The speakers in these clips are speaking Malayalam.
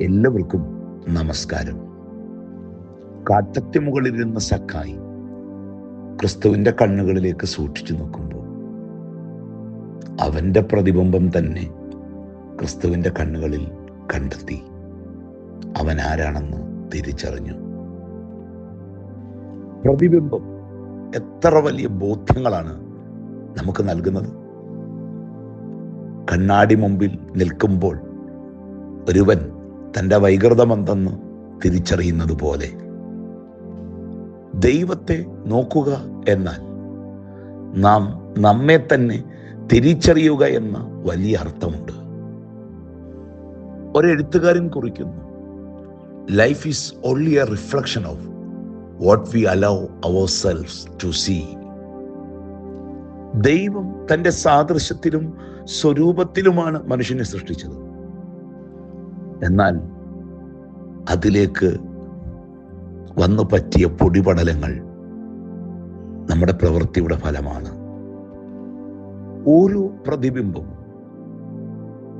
എല്ലാവർക്കും നമസ്കാരം. കാട്ടത്തിമുകളിലിരുന്ന സക്കായി ക്രിസ്തുവിന്റെ കണ്ണുകളിലേക്ക് സൂക്ഷിച്ചു നോക്കുമ്പോൾ അവന്റെ പ്രതിബിംബം തന്നെ ക്രിസ്തുവിന്റെ കണ്ണുകളിൽ കണ്ടെത്തി. അവൻ ആരാണെന്ന് തിരിച്ചറിഞ്ഞു. പ്രതിബിംബം എത്ര വലിയ ബോധ്യങ്ങളാണ് നമുക്ക് നൽകുന്നത്? കണ്ണാടി മുമ്പിൽ നിൽക്കുമ്പോൾ ഒരുവൻ തന്റെ വൈകൃതമെന്തെന്ന് തിരിച്ചറിയുന്നത് പോലെ. ദൈവത്തെ നോക്കുക എന്നാൽ നാം നമ്മെ തന്നെ തിരിച്ചറിയുക എന്ന വലിയ അർത്ഥമുണ്ട്. ഒരെഴുത്തുകാരൻ കുറിക്കുന്നു life is only a reflection of what we allow our selves to see ദൈവം തന്റെ സാദൃശ്യത്തിലും സ്വരൂപത്തിലുമാണ് മനുഷ്യനെ സൃഷ്ടിച്ചത്. എന്നാൽ അതിലേക്ക് വന്നു പറ്റിയ പൊടിപടലങ്ങൾ നമ്മുടെ പ്രവൃത്തിയുടെ ഫലമാണ്. ഓരോ പ്രതിബിംബം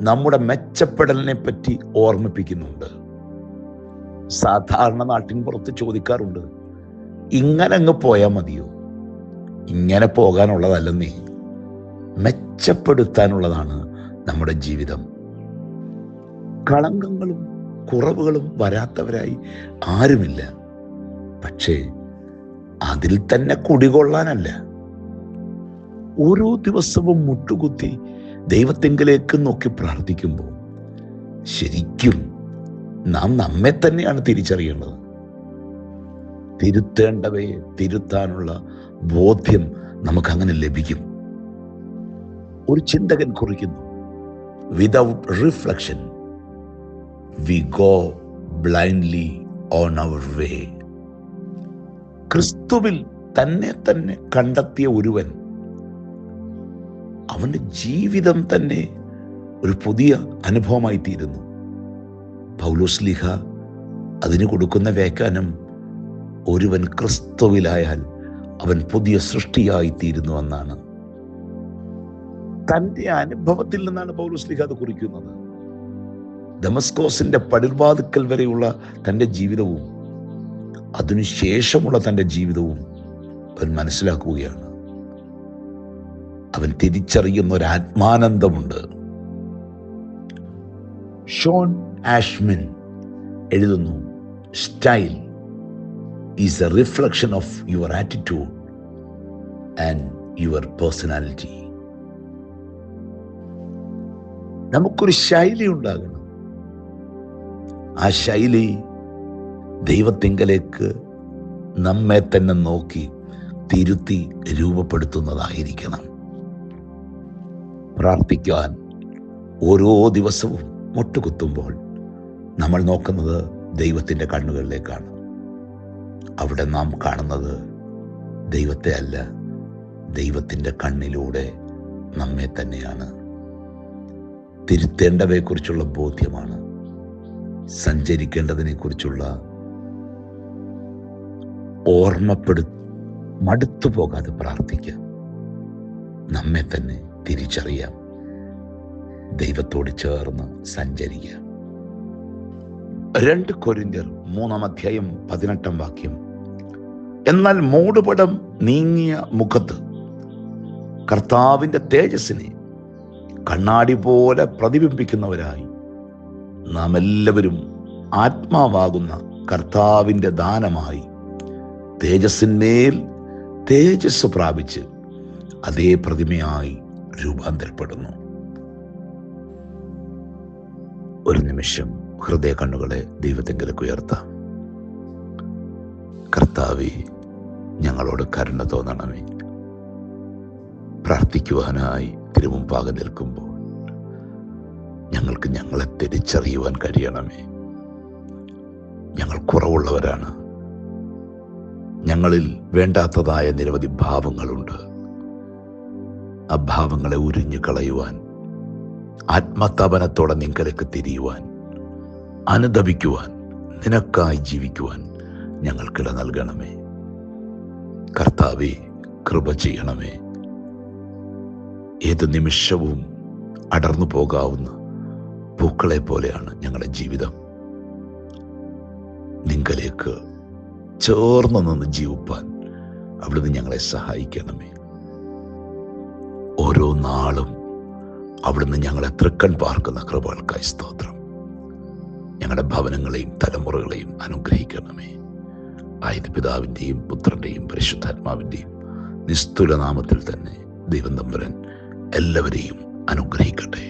നമ്മുടെ മെച്ചപ്പെടലിനെ പറ്റി ഓർമ്മിപ്പിക്കുന്നുണ്ട്. സാധാരണ നാട്ടിൻ പുറത്ത് ചോദിക്കാറുണ്ട് ഇങ്ങനെ അങ്ങ് പോയാൽ മതിയോ? ഇങ്ങനെ പോകാനുള്ളതല്ലെന്നേ. മെച്ചപ്പെടുത്താനുള്ളതാണ് നമ്മുടെ ജീവിതം. കളങ്കങ്ങളും കുറവുകളും വരാത്തവരായി ആരുമില്ല. പക്ഷേ അതിൽ തന്നെ കുടികൊള്ളാനല്ല. ഓരോ ദിവസവും മുട്ടുകുത്തി ദൈവത്തെങ്കിലേക്ക് നോക്കി പ്രാർത്ഥിക്കുമ്പോൾ ശരിക്കും നാം നമ്മെ തന്നെയാണ് തിരിച്ചറിയേണ്ടത്. തിരുത്തേണ്ടവയെ തിരുത്താനുള്ള ബോധ്യം നമുക്കങ്ങനെ ലഭിക്കും. ഒരു ചിന്തകൻ കുറിക്കുന്നു. Without reflection we go blindly on our way ക്രിസ്തുവിൽ തന്നെ തന്നെ കണ്ടെത്തിയ ഒരുവൻ അവന്റെ ജീവിതം തന്നെ ഒരു പുതിയ അനുഭവമായി തീരുന്നു. പൗലോസ്ലിഹ അതിന് കൊടുക്കുന്ന വ്യാഖ്യാനം ഒരുവൻ ക്രിസ്തുവിലായാൽ അവൻ പുതിയ സൃഷ്ടിയായി തീരുന്നു എന്നാണ്. തന്റെ അനുഭവത്തിൽ നിന്നാണ് പൗലോസ്ലിഹ അത് കുറിക്കുന്നത്. ഡെമസ്കോസിന്റെ പടിർവാതുക്കൽ വരെയുള്ള തന്റെ ജീവിതവും അതിനുശേഷമുള്ള തന്റെ ജീവിതവും അവൻ മനസ്സിലാക്കുകയാണ്. അവൻ തിരിച്ചറിയുന്ന ഒരു ആത്മാനന്ദമുണ്ട്. ഷോൺ ആഷ്മിൻ എഴുതുന്നു style is a reflection of your attitude and your personality നമുക്കൊരു ശൈലി ഉണ്ടാകണം. ആ ശൈലി ദൈവത്തിങ്കലേക്ക് നമ്മെ തന്നെ നോക്കി തിരുത്തി രൂപപ്പെടുത്തുന്നതായിരിക്കണം. പ്രാർത്ഥിക്കാൻ ഓരോ ദിവസവും മുട്ടുകുത്തുമ്പോൾ നമ്മൾ നോക്കുന്നത് ദൈവത്തിന്റെ കണ്ണുകളിലേക്കാണ്. അവിടെ നാം കാണുന്നത് ദൈവത്തെ അല്ല ദൈവത്തിന്റെ കണ്ണിലൂടെ നമ്മെ തന്നെയാണ്. തിരുത്തേണ്ടവയെക്കുറിച്ചുള്ള ബോധ്യമാണ് സഞ്ചരിക്കേണ്ടതിനെ കുറിച്ചുള്ള ഓർമ്മപ്പെടു മടുത്തു പോകാതെ പ്രാർത്ഥിക്കാം നമ്മെ തന്നെ തിരിച്ചറിയാം. ദൈവത്തോട് ചേർന്ന് സഞ്ചരിക്കാം രണ്ട് കൊരിന്തർ മൂന്നാം അധ്യായം പതിനെട്ടാം വാക്യം. എന്നാൽ മൂടുപടം നീങ്ങിയ മുഖത്ത് കർത്താവിന്റെ തേജസ്സിനെ കണ്ണാടി പോലെ പ്രതിബിംബിക്കുന്നവരായി നാം എല്ലാവരും ആത്മാവാകുന്ന കർത്താവിന്റെ ദാനമായി തേജസ്സിന്മേൽ തേജസ് പ്രാപിച്ച് അതേ പ്രതിമയായി രൂപാന്തരപ്പെടുന്നു. ഒരു നിമിഷം ഹൃദയ കണ്ണുകളെ ദൈവത്തെങ്കിലേക്ക് ഉയർത്താം. കർത്താവെ ഞങ്ങളോട് കരുണ തോന്നണമേ. പ്രാർത്ഥിക്കുവാനായി തിരുമുമ്പാകെ നിൽക്കുമ്പോൾ ഞങ്ങൾക്ക് ഞങ്ങളെ തിരിച്ചറിയുവാൻ കഴിയണമേ. ഞങ്ങൾ കുറവുള്ളവരാണ്. ഞങ്ങളിൽ വേണ്ടാത്തതായ നിരവധി ഭാവങ്ങളുണ്ട്. ആ ഭാവങ്ങളെ ഉരിഞ്ഞു കളയുവാൻ ആത്മതപനത്തോടെ നിങ്കലേക്ക് തിരിയുവാൻ അനുദപിക്കുവാൻ നിനക്കായി ജീവിക്കുവാൻ ഞങ്ങൾക്കിട നൽകണമേ. കർത്താവെ കൃപ ചെയ്യണമേ. ഏത് നിമിഷവും അടർന്നു പോകാവുന്ന പൂക്കളെ പോലെയാണ് ഞങ്ങളുടെ ജീവിതം. നിങ്കലേക്ക് ചേർന്ന് നിന്ന് ജീവിപ്പാൻ അവിടുന്ന് ഞങ്ങളെ സഹായിക്കണമേ. ഓരോ നാളും അവിടുന്ന് ഞങ്ങളെ തൃക്കൺ പാർക്കുന്ന കൃപകൾക്കായി സ്തോത്രം. ഞങ്ങളുടെ ഭവനങ്ങളെയും തലമുറകളെയും അനുഗ്രഹിക്കണമേ. ആയത് പിതാവിന്റെയും പുത്രന്റെയും പരിശുദ്ധാത്മാവിന്റെയും നിസ്തുല നാമത്തിൽ തന്നെ ദൈവം തമ്പുരൻ എല്ലാവരെയും അനുഗ്രഹിക്കട്ടെ.